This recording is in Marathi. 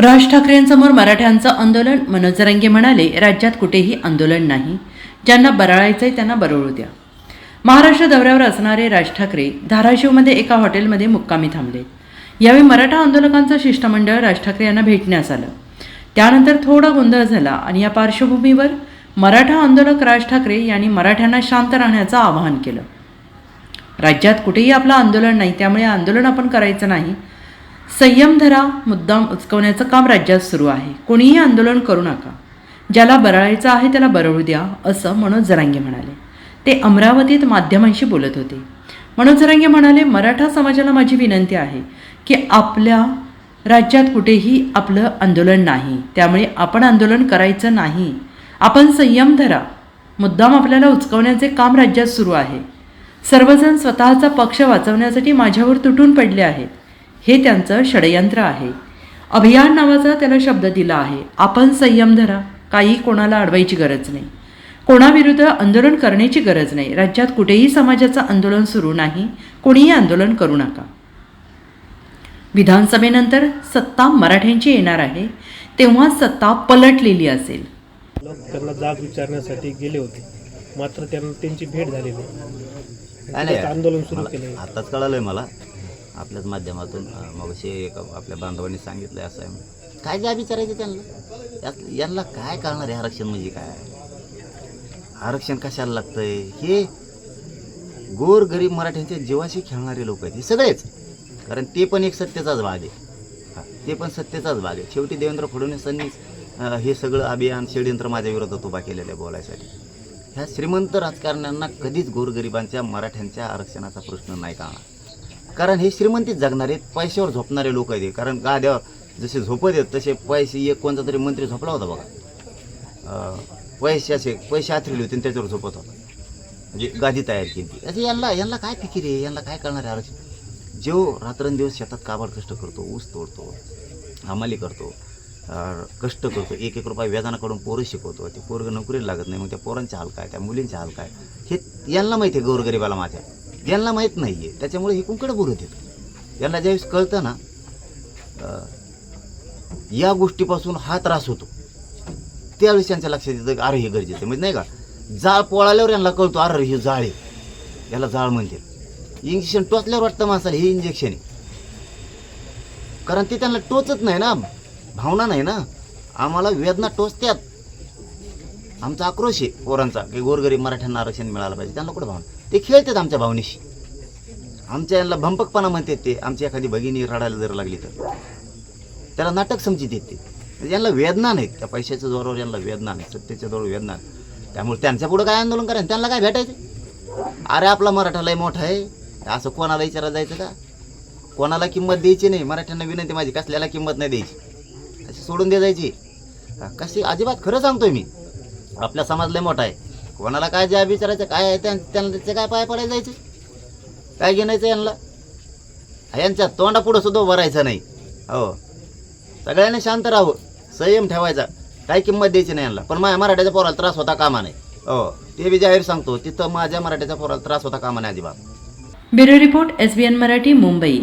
राज ठाकरेंसमोर मराठ्यांचं आंदोलन मनोज म्हणाले राज्यात कुठेही आंदोलन नाही. ज्यांना बराळायचंय त्यांना बरळू द्या. महाराष्ट्र दौऱ्यावर असणारे राज ठाकरे धाराशिवमध्ये एका हॉटेलमध्ये मुक्कामी थांबले. यावेळी मराठा आंदोलकांचं शिष्टमंडळ राज ठाकरे यांना भेटण्यास आलं. त्यानंतर थोडा गोंधळ झाला आणि या पार्श्वभूमीवर मराठा आंदोलक राज ठाकरे यांनी मराठ्यांना शांत राहण्याचं आवाहन केलं. राज्यात कुठेही आपलं आंदोलन नाही त्यामुळे आंदोलन आपण करायचं नाही. संयम धरा मुद्दाम उचकवण्याचं काम राज्यात सुरू आहे. कोणीही आंदोलन करू नका. ज्याला बरळायचं आहे त्याला बरळू द्या असं मनोज जरांगे म्हणाले. ते अमरावतीत माध्यमांशी बोलत होते. मनोज जरांगे म्हणाले मराठा समाजाला माझी विनंती आहे की आपल्या राज्यात कुठेही आपलं आंदोलन नाही. त्यामुळे आपण आंदोलन करायचं नाही. आपण संयम धरा. मुद्दाम आपल्याला उचकवण्याचे काम राज्यात सुरू आहे. सर्वजण स्वतःचा पक्ष वाचवण्यासाठी माझ्यावर तुटून पडले आहेत. हे त्यांचं षडयंत्र आहे. अभियान नावाचा त्याला शब्द दिला आहे. आपण संयम धरा. काही कोणाला अडवायची गरज नाही. कोणाविरुद्ध आंदोलन करण्याची गरज नाही. राज्यात कुठेही समाजाचं आंदोलन सुरू नाही. कोणीही आंदोलन करू नका. विधानसभेनंतर सत्ता मराठ्यांची येणार आहे. तेव्हा सत्ता पलटलेली असेल. त्यांना जाग विचारण्यासाठी गेले होते. मात्र त्यांना त्यांची भेट झालेली आंदोलन सुरू केले. आताच कळालंय मला. आपल्याच माध्यमातून मग एक आपल्या बांधवांनी सांगितलंय असं आहे. काय ज्या विचारायचं त्यांना? यात यांना काय कळणार आहे आरक्षण म्हणजे काय? आरक्षण कशाला लागतंय? हे गोर गरीब मराठ्यांच्या जीवाशी खेळणारे लोक आहेत हे सगळेच. कारण ते पण एक सत्तेचाच भाग आहे. ते पण सत्तेचाच भाग आहे. शेवटी देवेंद्र फडणवीसांनी अं, हे सगळं अभियान षडयंत्र माझ्या विरोधात उभा केलेलं आहे बोलायसाठी. ह्या श्रीमंत राजकारण्यांना कधीच गोरगरिबांच्या मराठ्यांच्या आरक्षणाचा प्रश्न नाही कळणार. कारण हे श्रीमंतीच जगणारे पैशावर झोपणारे लोक आहेत कारण गाद्यावर जसे झोपत आहेत तसे पैसे एक कोणता तरी मंत्री झोपला होता बघा. पैसे असे पैसे आथरले होते आणि त्याच्यावर झोपत होता. म्हणजे गादी तयार केली. असे यांना यांना काय फिकीर आहे? यांना काय करणार आहे आरक्षण? जो रात्रंदिवस शेतात काबाड कष्ट करतो ऊस तोडतो हमाली करतो कष्ट करतो एक एक रुपये वेदानाकडून पोरं शिकवतो ते पोरं नोकरीला लागत नाही मग त्या पोरांचे हाल काय त्या मुलींचे हाल काय? हे यांना माहिती आहे गोरगरिबाला माझ्या यांना माहीत नाही आहे त्याच्यामुळे हे कुंकडं बोलत येतं यांना ज्यावेळेस कळतं ना या गोष्टीपासून हा त्रास होतो. त्यावेळेस त्यांच्या लक्षात येतं अरे हे गरजेचं आहे. म्हणजे नाही का जाळ पोळाल्यावर यांना कळतो अरे हे जाळ आहे. याला जाळ म्हणते. इंजेक्शन टोचल्यावर वाटतं माणसाला हे इंजेक्शन आहे. कारण ते त्यांना टोचत नाही ना. भावना नाही ना. आम्हाला वेदना टोचत्यात आमचा आक्रोश आहे पोरांचा की गोरगरीब मराठ्यांना आरक्षण मिळालं पाहिजे. त्यांना कुठं भावना? ते खेळतात आमच्या भावनेशी. आमच्या यांना भंपकपणा म्हणतात ते आमची एखादी भगिनी रडायला जर लागली तर. त्याला नाटक समजित येते. म्हणजे यांना वेदना नाहीत. त्या पैशाच्या जोरावर यांना वेदना नाही सत्तेच्या जोरावर वेदना नाही. त्यामुळे त्यांच्या पुढं काय आंदोलन करायचं? त्यांना काय भेटायचं? अरे आपला मराठा लय मोठा आहे. असं कोणाला विचारायला जायचं का? कोणाला किंमत द्यायची नाही. मराठ्यांना विनंती माझी कसल्याला किंमत नाही द्यायची? अशी सोडून दे जायची? कशी अजिबात खरं सांगतोय मी. आपल्या समाज लय मोठा आहे. कोणाला काय ज्या विचारायचं काय आहे त्यांना त्याचे काय पाय पडायला जायचे? काय घेण्याचं यांना? यांच्या तोंडापुढं सुद्धा भरायचं नाही. हो. सगळ्यांनी शांत राहू संयम ठेवायचा. काही किंमत द्यायची नाही यांना. पण माझ्या मराठ्याच्या पोराला त्रास होता कामा नाही हो. ते बी जाहीर सांगतो तिथं माझ्या मराठ्याच्या पोराला त्रास होता कामा नाही अजिबात. Bureau report S B N Marathi Mumbai.